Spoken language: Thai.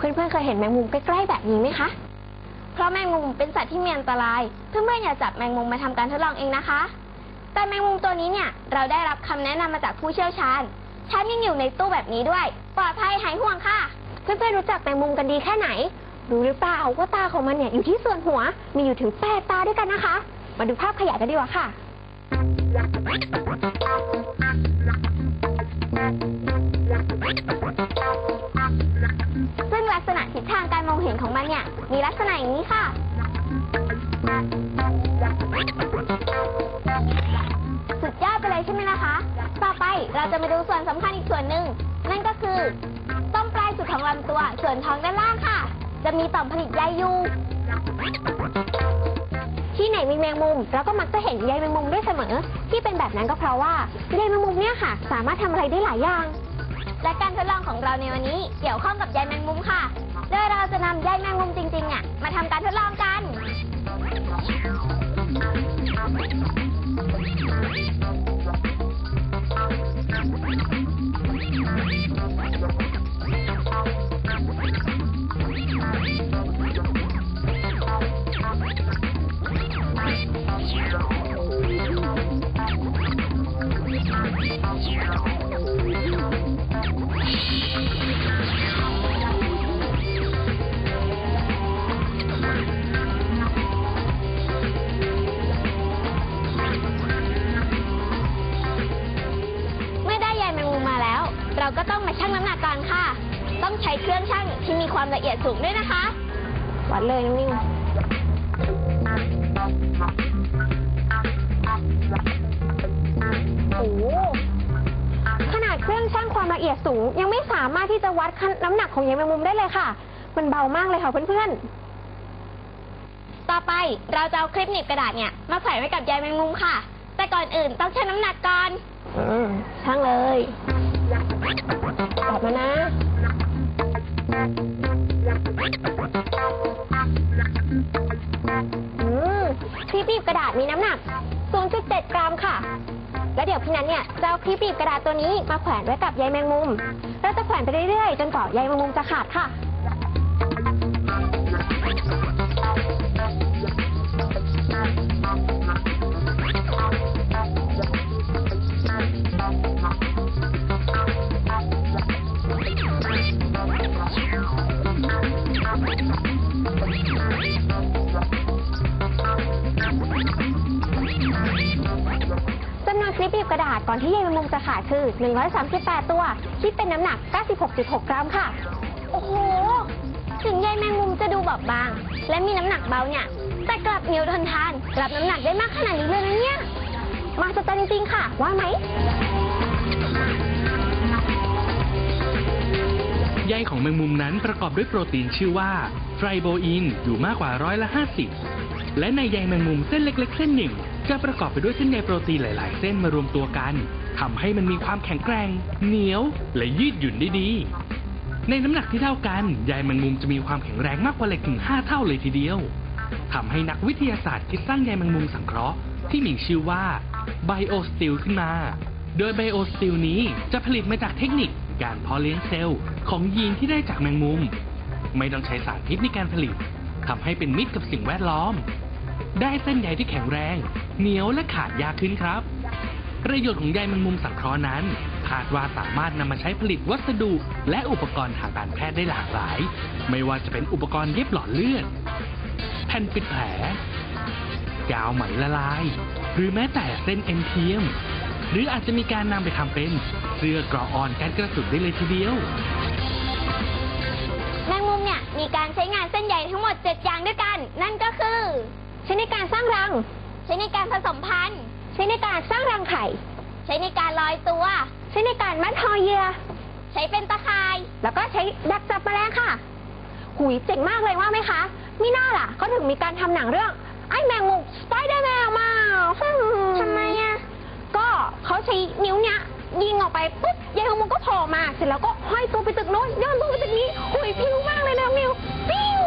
เพื่อนๆเคยเห็นแมงมุมใกล้ๆแบบนี้ไหมคะ เพราะแมงมุมเป็นสัตว์ที่มีอันตราย เพื่อนๆอย่าจับแมงมุมมาทำการทดลองเองนะคะ แต่แมงมุมตัวนี้เนี่ยเราได้รับคำแนะนำมาจากผู้เชี่ยวชาญแถมยังอยู่ในตู้แบบนี้ด้วย ปลอดภัยหายห่วงค่ะ เพื่อนๆรู้จักแมงมุมกันดีแค่ไหน รู้หรือเปล่าว่าตาของมันเนี่ยอยู่ที่ส่วนหัว มีอยู่ถึงแปดตาด้วยกันนะคะ มาดูภาพขยายกันดีกว่าค่ะ เห็นของมันเนี่ย มีลักษณะอย่างนี้ค่ะ สุดยอดไปเลยใช่ไหมล่ะคะ ต่อไปเราจะมาดูส่วนสำคัญอีกส่วนหนึ่ง นั่นก็คือ ต้นปลายสุดของลำตัว ส่วนท้องด้านล่างค่ะ จะมีต่อมผลิตใยอยู่ที่ไหนมีแมงมุมเราก็มักจะเห็นใยแมงมุมด้วยเสมอ ที่เป็นแบบนั้นก็เพราะว่าใยแมงมุมเนี่ยค่ะ สามารถทำอะไรได้หลายอย่าง และการทดลองของเราในวันนี้เกี่ยวข้องกับใยแมงมุมค่ะ โดย ความละเอียดสูงด้วยนะคะ วัดเลยน้องนิวโอ้โหขนาดเครื่องชั่งความละเอียดสูง ยังไม่สามารถที่จะวัดน้ำหนักของใยแมงมุมได้เลยค่ะ มันเบามากเลยค่ะเพื่อนๆ ต่อไปเราจะเอาคลิปหนีบกระดาษเนี่ยมาใส่ไว้กับใยแมงมุมค่ะ แต่ก่อนอื่นต้องชั่งน้ำหนักก่อนอืมช่างเลยแบบมานะ อืมคลิปบีบกระดาษมีน้ำหนัก 0.7 กรัมค่ะ แล้วเดี๋ยวพี่นันเนี่ยจะเอาคลิปบีบกระดาษตัวนี้มาแขวนไว้กับใยแมงมุม เราจะแขวนไปเรื่อยๆ จนกว่าใยแมงมุมจะขาดค่ะ คลิปบีบกระดาษก่อนที่ใยแมงมุมจะขาดคือ 138 ตัวคิดเป็นน้ำหนัก 96.6 กรัมค่ะ โอ้โห ถึงใยแมงมุมจะดูบอบบาง และมีน้ำหนักเบาเนี่ย แต่กลับเหนียวทนทานรับน้ำหนักได้มากขนาดนี้เลยนะเนี่ย มาสตาร์จริงๆค่ะ ว่าไหมใยของแมงมุมนั้นประกอบด้วยโปรตีนชื่อว่าไฟโบอินอยู่มากกว่าร้อยละ 50 และในใยแมงมุมเส้นเล็ก ๆ เส้นหนึ่ง จะประกอบไปด้วยเส้นใยโปรตีนหลาย ๆ เส้นมารวมตัวกันทำให้มันมีความแข็งแกร่ง เหนียว และยืดหยุ่นได้ดี ในน้ำหนักที่เท่ากันใยแมงมุมจะมีความแข็งแรงมากกว่าเหล็กถึง 5 เท่าเลยทีเดียวทำให้นักวิทยาศาสตร์คิดสร้างใยแมงมุมสังเคราะห์ที่มีชื่อว่าไบโอสติลขึ้นมา โดยไบโอสติลนี้จะผลิตมาจากเทคนิคการเพาะเลี้ยงเซลล์ของยีนที่ได้จากแมงมุม ไม่ต้องใช้สารพิษในการผลิตทำให้เป็นมิตรกับสิ่งแวดล้อม ได้เส้นใยที่แข็งแรง เหนียวและขาดยากขึ้นครับ ประโยชน์ของใยแมงมุมสังเคราะห์นั้นคาดว่าสามารถนำมาใช้ผลิตวัสดุ และอุปกรณ์ทางการแพทย์ได้หลากหลาย ไม่ว่าจะเป็นอุปกรณ์เย็บหลอดเลือด แผ่นปิดแผลกาวไหมละลาย หรือแม้แต่เส้นเอ็นเทียม หรืออาจจะมีการนำไปทำเป็นเสื้อกราะอ่อนการกระสุนได้เลยทีเดียว แมงมุมเนี่ยมีการใช้งานเส้นใยทั้งหมด 7 อย่างด้วยกัน นั่นก็คือใช้ในการสร้างรัง ใช้ในการผสมพันธุ์ ใช้ในการสร้างรังไข่ ใช้ในการลอยตัว ใช้ในการมัดทอเหยื่อใช้เป็นตะข่าย แล้วก็ใช้ดักจับแมลงค่ะ หุยเจ๋งมากเลยว่าไหมคะมิน่าล่ะเขาถึงมีการทำหนังเรื่อง ไอ้แมงมุมสไปเดอร์แมนมาทำไมอะ ก็เขาใช้นิ้วเนี้ยยิงออกไปปุ๊บยายแมงมุมก็โผล่มา เสร็จแล้วก็ห้อยตัวไปตึกโน้นย้อนตัวไปตึกนี้หุยพิ้วมากเลยนะมิวปิ้ว